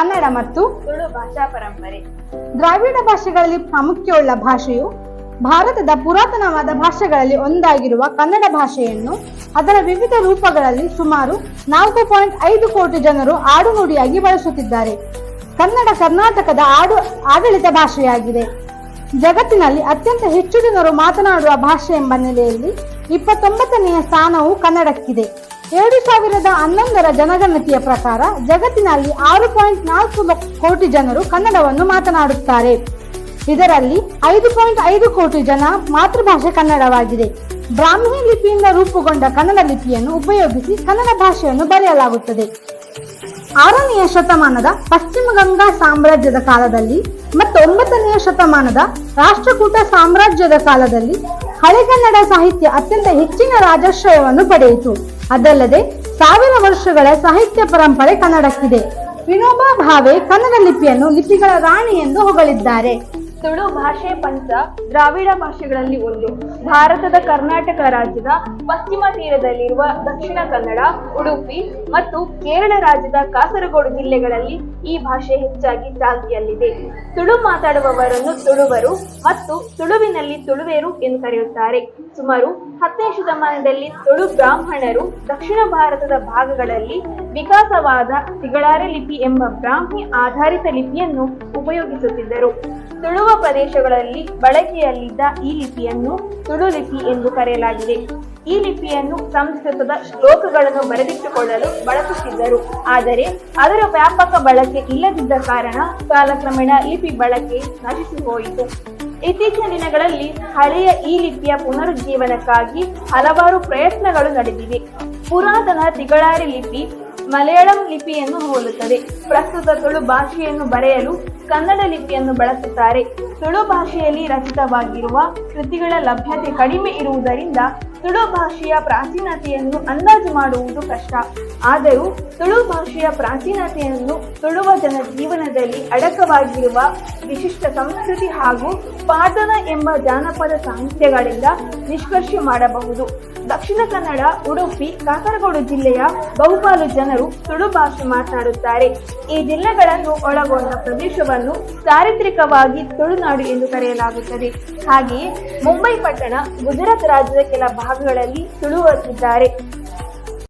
ಕನ್ನಡ ಮತ್ತು ತುಳು ಭಾಷಾ ಪರಂಪರೆ. ದ್ರಾವಿಡ ಭಾಷೆಗಳಲ್ಲಿ ಪ್ರಾಮುಖ್ಯವುಳ್ಳ ಭಾಷೆಯು ಭಾರತದ ಪುರಾತನವಾದ ಭಾಷೆಗಳಲ್ಲಿ ಒಂದಾಗಿರುವ ಕನ್ನಡ ಭಾಷೆಯನ್ನು ಅದರ ವಿವಿಧ ರೂಪಗಳಲ್ಲಿ ಸುಮಾರು ನಾಲ್ಕು ಪಾಯಿಂಟ್ ಐದು ಕೋಟಿ ಜನರು ಆಡುನುಡಿಯಾಗಿ ಬಳಸುತ್ತಿದ್ದಾರೆ. ಕನ್ನಡ ಕರ್ನಾಟಕದ ಆಡು ಆಡಳಿತ ಭಾಷೆಯಾಗಿದೆ. ಜಗತ್ತಿನಲ್ಲಿ ಅತ್ಯಂತ ಹೆಚ್ಚು ಜನರು ಮಾತನಾಡುವ ಭಾಷೆ ಎಂಬ ನೆಲೆಯಲ್ಲಿ ಇಪ್ಪತ್ತೊಂಬತ್ತನೆಯ ಸ್ಥಾನವು ಕನ್ನಡಕ್ಕಿದೆ. ಎರಡು ಸಾವಿರದ ಹನ್ನೊಂದರ ಜನಗಣತಿಯ ಪ್ರಕಾರ ಜಗತ್ತಿನಲ್ಲಿ ಆರು ಪಾಯಿಂಟ್ ನಾಲ್ಕು ಕೋಟಿ ಜನರು ಕನ್ನಡವನ್ನು ಮಾತನಾಡುತ್ತಾರೆ. ಇದರಲ್ಲಿ ಐದು ಪಾಯಿಂಟ್ ಐದು ಕೋಟಿ ಜನ ಮಾತೃಭಾಷೆ ಕನ್ನಡವಾಗಿದೆ. ಬ್ರಾಹ್ಮಿ ಲಿಪಿಯಿಂದ ರೂಪುಗೊಂಡ ಕನ್ನಡ ಲಿಪಿಯನ್ನು ಉಪಯೋಗಿಸಿ ಕನ್ನಡ ಭಾಷೆಯನ್ನು ಬರೆಯಲಾಗುತ್ತದೆ. ಆರನೆಯ ಶತಮಾನದ ಪಶ್ಚಿಮ ಗಂಗಾ ಸಾಮ್ರಾಜ್ಯದ ಕಾಲದಲ್ಲಿ ಮತ್ತು ಒಂಬತ್ತನೆಯ ಶತಮಾನದ ರಾಷ್ಟ್ರಕೂಟ ಸಾಮ್ರಾಜ್ಯದ ಕಾಲದಲ್ಲಿ ಹಳೆಗನ್ನಡ ಸಾಹಿತ್ಯ ಅತ್ಯಂತ ಹೆಚ್ಚಿನ ರಾಜಾಶ್ರಯವನ್ನು ಪಡೆಯಿತು. ಅದಲ್ಲದೆ ಸಾವಿರ ವರ್ಷಗಳ ಸಾಹಿತ್ಯ ಪರಂಪರೆ ಕನ್ನಡಕ್ಕಿದೆ. ವಿನೋಬಾ ಭಾವೆ ಕನ್ನಡ ಲಿಪಿಯನ್ನು ಲಿಪಿಗಳ ರಾಣಿ ಎಂದು ಹೊಗಳಿದ್ದಾರೆ. ತುಳು ಭಾಷೆ ಪಂಚ ದ್ರಾವಿಡ ಭಾಷೆಗಳಲ್ಲಿ ಒಂದು. ಭಾರತದ ಕರ್ನಾಟಕ ರಾಜ್ಯದ ಪಶ್ಚಿಮ ತೀರದಲ್ಲಿರುವ ದಕ್ಷಿಣ ಕನ್ನಡ, ಉಡುಪಿ ಮತ್ತು ಕೇರಳ ರಾಜ್ಯದ ಕಾಸರಗೋಡು ಜಿಲ್ಲೆಗಳಲ್ಲಿ ಈ ಭಾಷೆ ಹೆಚ್ಚಾಗಿ ಚಾಲ್ತಿಯಲ್ಲಿದೆ. ತುಳು ಮಾತಾಡುವವರನ್ನು ತುಳುವರು ಮತ್ತು ತುಳುವಿನಲ್ಲಿ ತುಳುವೇರು ಎಂದು ಕರೆಯುತ್ತಾರೆ. ಸುಮಾರು ಹತ್ತನೇ ಶತಮಾನದಲ್ಲಿ ತುಳು ಬ್ರಾಹ್ಮಣರು ದಕ್ಷಿಣ ಭಾರತದ ಭಾಗಗಳಲ್ಲಿ ವಿಕಾಸವಾದ ತಿಗಳಾರೆ ಲಿಪಿ ಎಂಬ ಬ್ರಾಹ್ಮಿ ಆಧಾರಿತ ಲಿಪಿಯನ್ನು ಉಪಯೋಗಿಸುತ್ತಿದ್ದರು. ತುಳುವ ಪ್ರದೇಶಗಳಲ್ಲಿ ಬಳಕೆಯಲ್ಲಿದ್ದ ಈ ಲಿಪಿಯನ್ನು ತುಳು ಲಿಪಿ ಎಂದು ಕರೆಯಲಾಗಿದೆ. ಈ ಲಿಪಿಯನ್ನು ಸಂಸ್ಕೃತದ ಶ್ಲೋಕಗಳನ್ನು ಬರೆದಿಟ್ಟುಕೊಳ್ಳಲು ಬಳಸುತ್ತಿದ್ದರು. ಆದರೆ ಅದರ ವ್ಯಾಪಕ ಬಳಕೆ ಇಲ್ಲದಿದ್ದ ಕಾರಣ ಕಾಲಕ್ರಮೇಣ ಲಿಪಿ ಬಳಕೆ ನಶಿಸಿ ಹೋಯಿತು ಇತ್ತೀಚಿನ ದಿನಗಳಲ್ಲಿ ಹಳೆಯ ಈ ಲಿಪಿಯ ಪುನರುಜ್ಜೀವನಕ್ಕಾಗಿ ಹಲವಾರು ಪ್ರಯತ್ನಗಳು ನಡೆದಿವೆ. ಪುರಾತನ ತಿಗಳಾರಿ ಲಿಪಿ ಮಲಯಾಳಂ ಲಿಪಿಯನ್ನು ಹೋಲುತ್ತದೆ. ಪ್ರಸ್ತುತ ತುಳು ಭಾಷೆಯನ್ನು ಬರೆಯಲು ಕನ್ನಡ ಲಿಪಿಯನ್ನು ಬಳಸುತ್ತಾರೆ. ತುಳು ಭಾಷೆಯಲ್ಲಿ ರಚಿತವಾಗಿರುವ ಕೃತಿಗಳ ಲಭ್ಯತೆ ಕಡಿಮೆ ಇರುವುದರಿಂದ ತುಳು ಭಾಷೆಯ ಪ್ರಾಚೀನತೆಯನ್ನು ಅಂದಾಜು ಮಾಡುವುದು ಕಷ್ಟ. ಆದರೂ ತುಳು ಭಾಷೆಯ ಪ್ರಾಚೀನತೆಯನ್ನು ತುಳುವ ಜನ ಜೀವನದಲ್ಲಿ ಅಡಕವಾಗಿರುವ ವಿಶಿಷ್ಟ ಸಂಸ್ಕೃತಿ ಹಾಗೂ ಪಾದನ ಎಂಬ ಜಾನಪದ ಸಾಹಿತ್ಯಗಳಿಂದ ನಿಷ್ಕರ್ಷೆ ಮಾಡಬಹುದು. ದಕ್ಷಿಣ ಕನ್ನಡ, ಉಡುಪಿ, ಕಾಸರಗೋಡು ಜಿಲ್ಲೆಯ ಬಹುಪಾಲು ಜನರು ತುಳು ಭಾಷೆ ಮಾತನಾಡುತ್ತಾರೆ ಈ ಜಿಲ್ಲೆಗಳನ್ನು ಒಳಗೊಂಡ ಪ್ರದೇಶವನ್ನು ಚಾರಿತ್ರಿಕವಾಗಿ ತುಳುನಾಡು ಎಂದು ಕರೆಯಲಾಗುತ್ತದೆ. ಹಾಗೆಯೇ ಮುಂಬೈ ಪಟ್ಟಣ, ಗುಜರಾತ್ ರಾಜ್ಯದ ಕೆಲ ಭಾಗಗಳಲ್ಲಿ ತುಳುವರಿದ್ದಾರೆ.